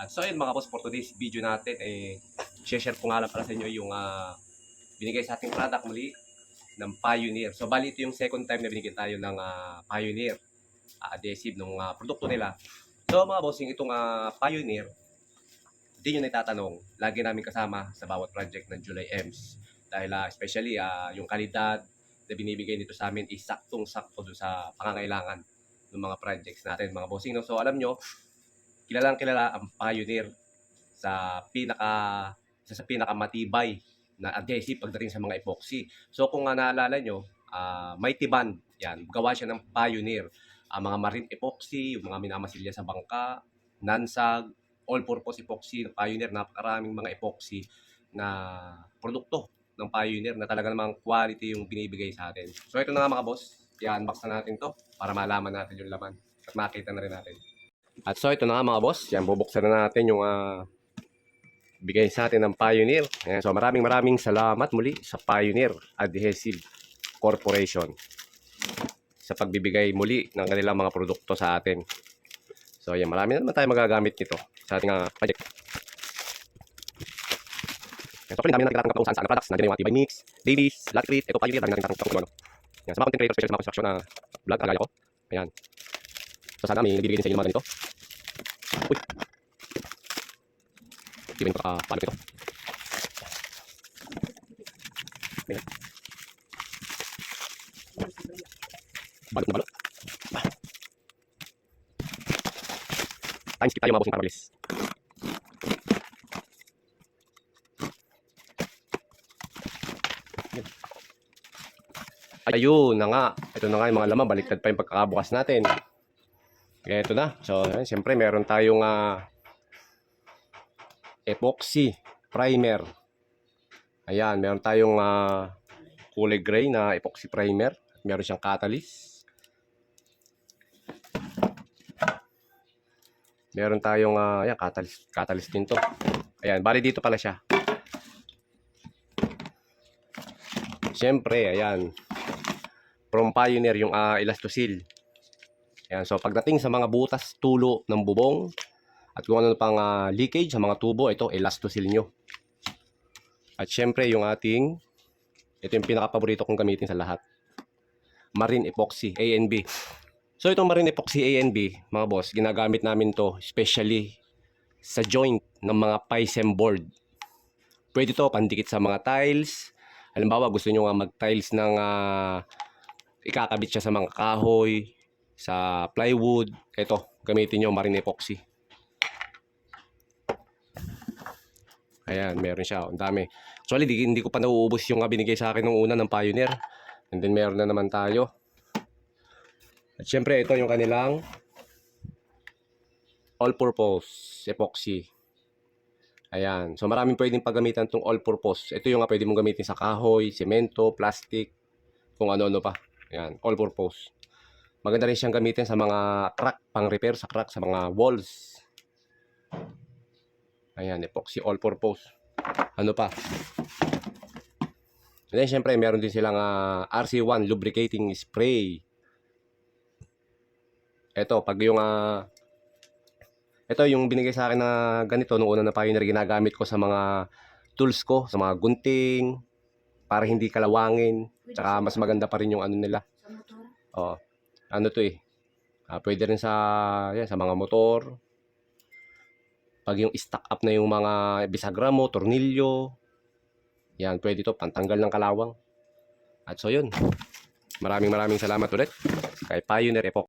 At so yun mga boss, for today's video natin, eh, share ko nga lang para sa inyo yung ah, binigay sa ating product muli ng Pioneer. So bali ito yung second time na binigyan tayo ng ah, Pioneer ah, adhesive ng mga produkto nila. So mga bossing, itong ah, Pioneer, hindi nyo natatanong, lagi namin kasama sa bawat project ng July Ems. Dahil ah, especially ah, yung kalidad na binibigay nito sa amin is saktong-sakto sa pangangailangan ng mga projects natin mga bossing. No? So alam nyo, kilalang kilala ang Pioneer sa pinaka isa sa pinakamatibay na adhesive pagdating sa mga epoxy. So kung nga naalala nyo, ah, Mighty Band, yan, gawa siya ng Pioneer. Ang mga marine epoxy, yung mga minamasilya sa bangka, nansag, all-purpose epoxy Pioneer, napakaraming mga epoxy na produkto ng Pioneer na talaga namang quality yung binibigay sa atin. So ito na nga mga boss, i-unbox na natin to para malaman natin yung laman at makita na rin natin. At so ito na nga mga boss, yan bubuksan na natin yung ah, bigay sa atin ng Pioneer. Ayan, so maraming maraming salamat muli sa Pioneer Adhesive Corporation sa pagbibigay muli ng kanilang mga produkto sa atin. So ayan, marami na naman tayo magagamit nito sa ating uh, project. Ayan, so, dami na nagtatanggap kung saan saan na products. Nandiyan yung mga Mix, Dailies, Latrate, ito Pioneer, dami natin nagtatanggap kung ano. Ayan, sa mga content creators, special sa mga construction na vlog, kagaya ko. Ayan. So sana may nagbibigay din sa inyo mga ganito. Uy. Hindi ba yung kakapalot ito? Ayan. Balot na balot. Time skip tayo mga bossing para. Ayan. Ayun na nga. Ito na nga yung mga laman. Baliktad pa yung pagkakabukas natin. Ito na. So, ayan, siyempre meron tayong ah, epoxy primer. Ayan, meron tayong ah, kulay gray na epoxy primer. Meron siyang catalyst. Meron tayong ah, ayan, catalyst, catalyst din to. Ayan, bali dito pala siya. Siyempre, ayan. From Pioneer yung ah, Elastosil. Ayan, so pagdating sa mga butas, tulo ng bubong, at kung ano pang ah, leakage sa mga tubo, ito, elastosil nyo. At syempre, yung ating, ito yung pinaka-paborito kong gamitin sa lahat. Marine Epoxy, A and B. So itong Marine Epoxy A and B, mga boss, ginagamit namin to especially sa joint ng mga PISM board. Pwede to pandikit sa mga tiles. Halimbawa, gusto nyo nga mag-tiles ng ah, ikakabit siya sa mga kahoy, sa plywood. Ito, gamitin nyo marine epoxy. Ayan, meron siya. Ang dami. Actually, di, hindi ko pa nauubos yung binigay sa akin nung una ng Pioneer. And then meron na naman tayo. At syempre, ito yung kanilang all-purpose epoxy. Ayan. So, maraming pwedeng paggamitan itong all-purpose. Ito yung nga pwede mong gamitin sa kahoy, semento, plastic, kung ano-ano pa. Ayan, all-purpose. Maganda rin siyang gamitin sa mga crack, pang-repair sa crack, sa mga walls. Ayan, epoxy all-purpose. Ano pa? And then, syempre, meron din silang ah, RC1 lubricating spray. Ito, pag yung ah, ito yung binigay sa akin na ganito nung una na pioneer ginagamit ko sa mga tools ko, sa mga gunting para hindi kalawangin. Tsaka mas maganda pa rin yung ano nila. Oh, ano to eh. Ah, pwede rin sa yan, sa mga motor. Pag yung stock up na yung mga bisagra mo, tornilyo. Yan, pwede to pantanggal ng kalawang. At so yun. Maraming maraming salamat ulit kay Pioneer Epoch.